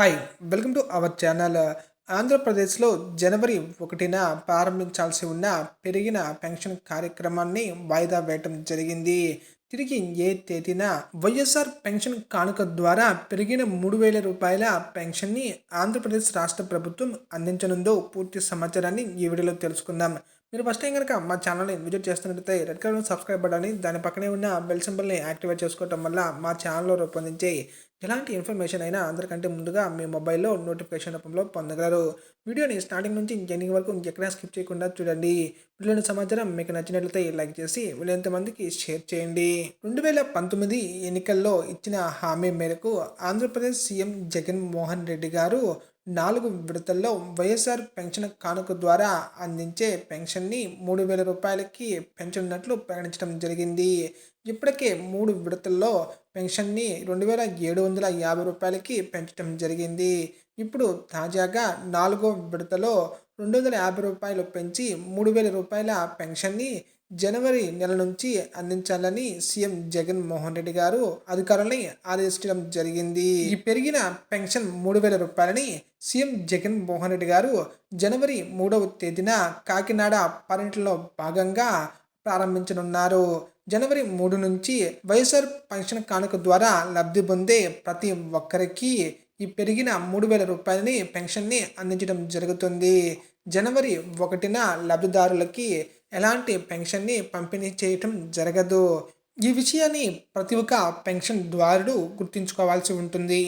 Hi welcome to our channel ఆంధ్రప్రదేశ్లో జనవరి ఒకటిన ప్రారంభించాల్సి ఉన్న పెరిగిన పెన్షన్ కార్యక్రమాన్ని వాయిదా వేయటం జరిగింది. తిరిగి ఏ తేదీన వైఎస్ఆర్ పెన్షన్ కానుక ద్వారా పెరిగిన మూడు వేల రూపాయల పెన్షన్ని ఆంధ్రప్రదేశ్ రాష్ట్ర ప్రభుత్వం అందించనుందో పూర్తి సమాచారాన్ని ఈ వీడియోలో తెలుసుకుందాం. మీరు ఫస్ట్ టైం కనుక మా ఛానల్ని విజిట్ చేస్తున్నట్లయితే రెడ్ కలర్ సబ్స్క్రైబ్ బటన్ని దాని పక్కనే ఉన్న బెల్ సింబల్ని యాక్టివేట్ చేసుకోవటం వల్ల మా ఛానల్లో రూపొందించే ఎలాంటి ఇన్ఫర్మేషన్ అయినా అందరికంటే ముందుగా మీ మొబైల్లో నోటిఫికేషన్ రూపంలో పొందగలరు. వీడియోని స్టార్టింగ్ నుంచి ఎండింగ్ వరకు ఎక్కడా స్కిప్ చేయకుండా చూడండి. వీడియోని సమాచారం మీకు నచ్చినట్లయితే లైక్ చేసి వీళ్ళంత మందికి షేర్ చేయండి. రెండు వేల పంతొమ్మిది ఎన్నికల్లో ఇచ్చిన హామీ మేరకు ఆంధ్రప్రదేశ్ సీఎం జగన్మోహన్ రెడ్డి గారు నాలుగు విడతల్లో వైఎస్ఆర్ పెన్షన్ కానుక ద్వారా అందించే పెన్షన్ని మూడు వేల రూపాయలకి పెంచనున్నట్లు ప్రకటించడం జరిగింది. ఇప్పటికే మూడు విడతల్లో పెన్షన్ని రెండు వేల ఏడు వందల యాభై రూపాయలకి పెంచడం జరిగింది. ఇప్పుడు తాజాగా నాలుగో విడతలో రెండు వందల యాభై రూపాయలు పెంచి మూడు వేల రూపాయల పెన్షన్ని జనవరి నెల నుంచి అందించాలని సీఎం జగన్ మోహన్ రెడ్డి గారు అధికారులని ఆదేశించడం జరిగింది. ఈ పెరిగిన పెన్షన్ మూడు వేల రూపాయలని సీఎం జగన్ మోహన్ రెడ్డి గారు జనవరి మూడవ తేదీన కాకినాడ పర్యటనలో భాగంగా ప్రారంభించనున్నారు. జనవరి మూడు నుంచి వైఎస్ఆర్ పెన్షన్ కానుక ద్వారా లబ్ధి పొందే ప్రతి ఒక్కరికి ఈ పెరిగిన మూడు వేల రూపాయలని పెన్షన్ని అందించడం జరుగుతుంది. జనవరి ఒకటిన లబ్ధిదారులకి ఎలాంటి పెన్షన్ని పంపిణీ చేయటం జరగదు. ఈ విషయాన్ని ప్రతి ఒక్క పెన్షన్ ద్వారుడు గుర్తుంచుకోవాల్సి ఉంటుంది.